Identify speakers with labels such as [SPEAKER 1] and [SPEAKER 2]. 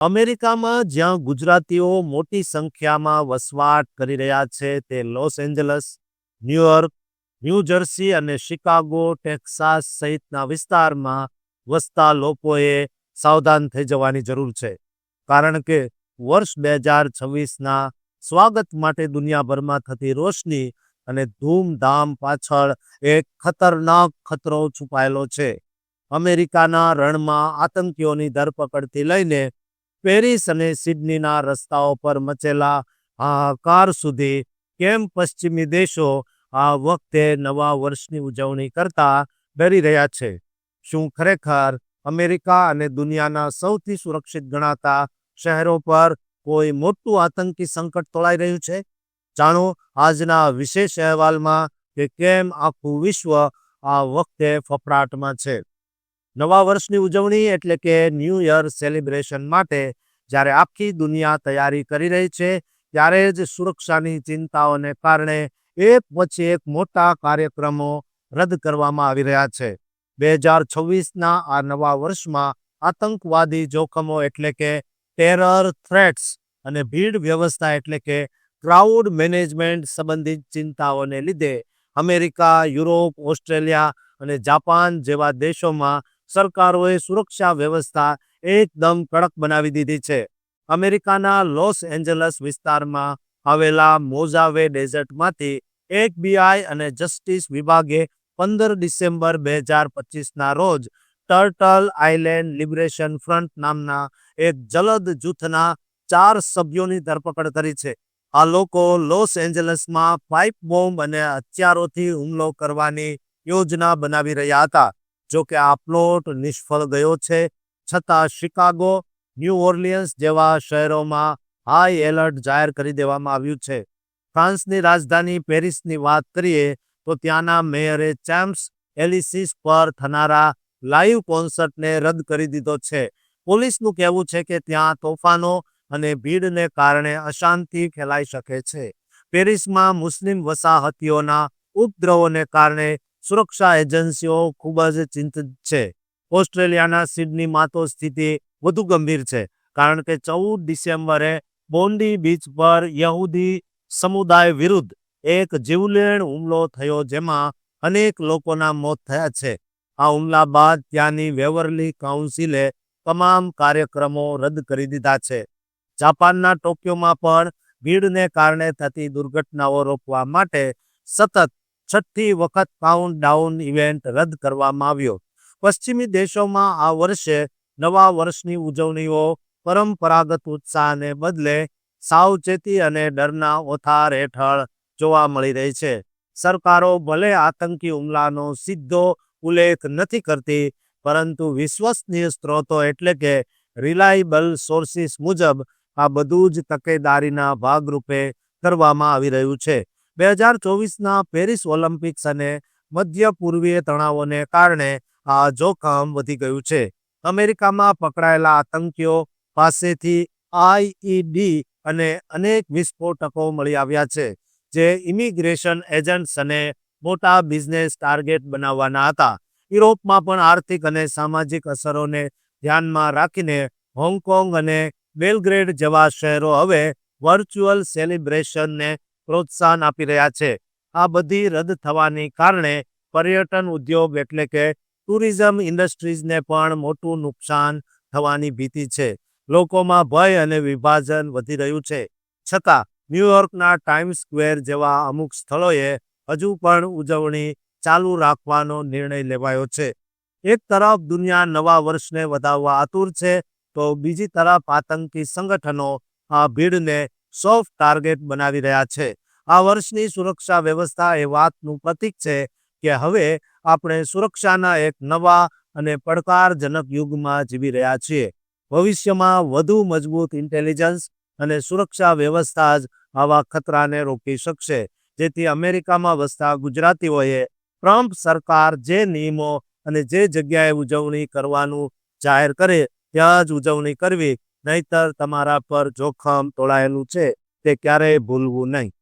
[SPEAKER 1] અમેરિકામાં જ્યાં ગુજરાતીઓ મોટી સંખ્યામાં વસવાટ કરી રહ્યા છે તે Los Angeles, New York, New Jersey અને શિકાગો, ટેક્સાસ સહિતના વિસ્તારમાં વસતા લોકોએ સાવધાન થઈ જવાની જરૂર છે. કારણ કે વર્ષ બે હજાર છવ્વીસના સ્વાગત માટે દુનિયાભરમાં થતી રોશની અને ધૂમધામ પાછળ એક ખતરનાક ખતરો છુપાયેલો છે. અમેરિકાના રણમાં આતંકીઓની ધરપકડથી લઈને પેરિસ અને સિડનીના રસ્તાઓ પર મચેલા હાહાકાર સુધી કેમ પશ્ચિમી દેશો આ વખતે નવા વર્ષની ઉજવણી કરતા ડરી રહ્યા છે? શું ખરેખર અમેરિકા અને દુનિયાના સૌથી સુરક્ષિત ગણાતા શહેરો પર કોઈ મોટું આતંકી સંકટ તોળાઈ રહ્યું છે? જાણો, આજના વિશેષ અહેવાલમાં કે કેમ આખું વિશ્વ આ વખતે ફફડાટમાં છે? નવા વર્ષની ઉજવણી એટલે કે ન્યૂ યર સેલિબ્રેશન માટે જ્યારે આખી દુનિયા તૈયારી કરી રહી છે, ત્યારે જ સુરક્ષાની ચિંતાઓને કારણે એક પછી એક મોટા કાર્યક્રમો રદ કરવામાં આવી રહ્યા છે. બે હજાર છવ્વીસના આ નવા વર્ષમાં આતંકવાદી જોખમો એટલે કે ટેરર થ્રેટ્સ અને ભીડ વ્યવસ્થા એટલે કે ક્રાઉડ મેનેજમેન્ટ સંબંધિત ચિંતાઓને લીધે અમેરિકા, યુરોપ, ઓસ્ટ્રેલિયા અને જાપાન જેવા દેશોમાં સરકારોએ સુરક્ષા વ્યવસ્થા એકદમ કડક બનાવી દીધી છે. અમેરિકાના લોસ એન્જલસ વિસ્તારમાં આવેલા મોઝાવે ડેઝર્ટમાંથી એફબીઆઈ અને જસ્ટિસ વિભાગે પંદર ડિસેમ્બર બે હજાર પચીસના રોજ ટર્ટલ આઇલેન્ડ લિબરેશન ફ્રન્ટ નામના એક જલદ જૂથના ચાર સભ્યોની ધરપકડ કરી છે. આ લોકો લોસ એન્જલસમાં પાઇપ બોમ્બ અને હથિયારોથી હુમલો કરવાની યોજના બનાવી રહ્યા હતા. જો કે આ પ્લોટ નિષ્ફળ ગયો છે, છતાં શિકાગો, ન્યૂ ઓર્લિયન્સ જેવા શહેરોમાં હાઈ એલર્ટ જાહેર કરી દેવામાં આવ્યું છે. ફ્રાન્સની રાજધાની પેરિસની વાત કરીએ, તો ત્યાંના મેયરે ચેમ્પ્સ એલિસિસ પર થનારા લાઈવ કોન્સર્ટને રદ કરી દીધો છે. પોલીસનું કહેવું છે કે ત્યાં તોફાનો અને ભીડને કારણે અશાંતિ ફેલાઈ શકે છે. પેરિસમાં મુસ્લિમ વસાહતીઓના ઉપદ્રવોને કારણે સુરક્ષા એજન્સીઓ ખૂબ જ ચિંતિત છે. ઓસ્ટ્રેલિયાના સિડનીમાં તો સ્થિતિ વધુ ગંભીર છે, કારણ કે ચૌદ ડિસેમ્બરે બોન્ડી બીચ પર યહૂદી સમુદાય વિરુદ્ધ એક જીવલેણ હુમલો થયો જેમાં અનેક લોકોના મોત થયા છે. આ હુમલા બાદ ત્યાંની વેવરલી કાઉન્સિલે તમામ કાર્યક્રમો રદ કરી દીધા છે. જાપાનના ટોક્યોમાં પણ ભીડને કારણે થતી દુર્ઘટનાઓ રોકવા માટે સતત છઠ્ઠી વખત કાઉન્ટડાઉન ઇવેન્ટ રદ કરવામાં આવ્યો. પશ્ચિમી દેશોમાં આ વર્ષે નવા વર્ષની ઉજવણીઓ, પરંપરાગત ઉત્સાહને બદલે સાવચેતી અને ડરના ઓથાર હેઠળ જોવા મળી રહી છે. સરકારો ભલે આતંકી હુમલાનો સીધો ઉલ્લેખ નથી કરતી, પરંતુ વિશ્વસનીય સ્ત્રોતો એટલે કે રિલાયબલ સોર્સિસ મુજબ આ બધું જ તકેદારીના ભાગરૂપે કરવામાં આવી રહ્યું છે. બે હજાર ચોવીસના પેરિસ ઓલિમ્પિક્સ અને મધ્ય પૂર્વીય તણાવોને કારણે આ જોખમ વધી ગયું છે. અમેરિકામાં પકડાયેલા આતંકીઓ પાસેથી આઈઈડી અને અનેક વિસ્ફોટકો મળી આવ્યા છે, જે ઇમિગ્રેશન એજન્ટ્સ અને મોટા બિઝનેસ ટાર્ગેટ બનાવવાના હતા. યુરોપમાં પણ આર્થિક અને સામાજિક અસરોને ધ્યાનમાં રાખીને હોંગકોંગ અને બેલગ્રેડ જેવા શહેરો હવે વર્ચ્યુઅલ સેલિબ્રેશનને પ્રોત્સાહન આપી રહ્યા છે. આ બધી રદ થવાની કારણે પર્યટન ઉદ્યોગ એટલે કે ટુરિઝમ ઇન્ડસ્ટ્રીઝને પણ મોટું નુકસાન થવાની ભીતિ છે. લોકોમાં ભય અને વિભાજન વધી રહ્યું છે. છતાં, ન્યુયોર્કના ટાઈમ્સ સ્ક્વેર જેવા અમુક સ્થળોએ હજુ પણ ઉજવણી ચાલુ રાખવાનો નિર્ણય લેવાયો છે. એક તરફ દુનિયા નવા વર્ષને વધાવવા આતુર છે, તો બીજી તરફ આતંકી સંગઠનો આ ભીડને સોફ્ટ ટાર્ગેટ બનાવી રહ્યા છે. આ વર્ષની સુરક્ષા વ્યવસ્થા એ વાતનું પ્રતીક છે કે હવે આપણે સુરક્ષાના એક નવા અને પડકારજનક યુગમાં જીવી રહ્યા છીએ. ભવિષ્યમાં વધુ મજબૂત ઇન્ટેલિજન્સ અને સુરક્ષા વ્યવસ્થા જ આવા ખતરાને રોકી શકશે. જેથી અમેરિકામાં વસતા ગુજરાતીઓએ ટ્રમ્પ સરકાર જે નિયમો અને જે જગ્યાએ ઉજવણી કરવાનું જાહેર કરે, ત્યાં જ ઉજવણી કરવી નહીતર તમારા પર જોખમ તોળાયેલું છે તે ક્યારેય ભૂલવું નહીં.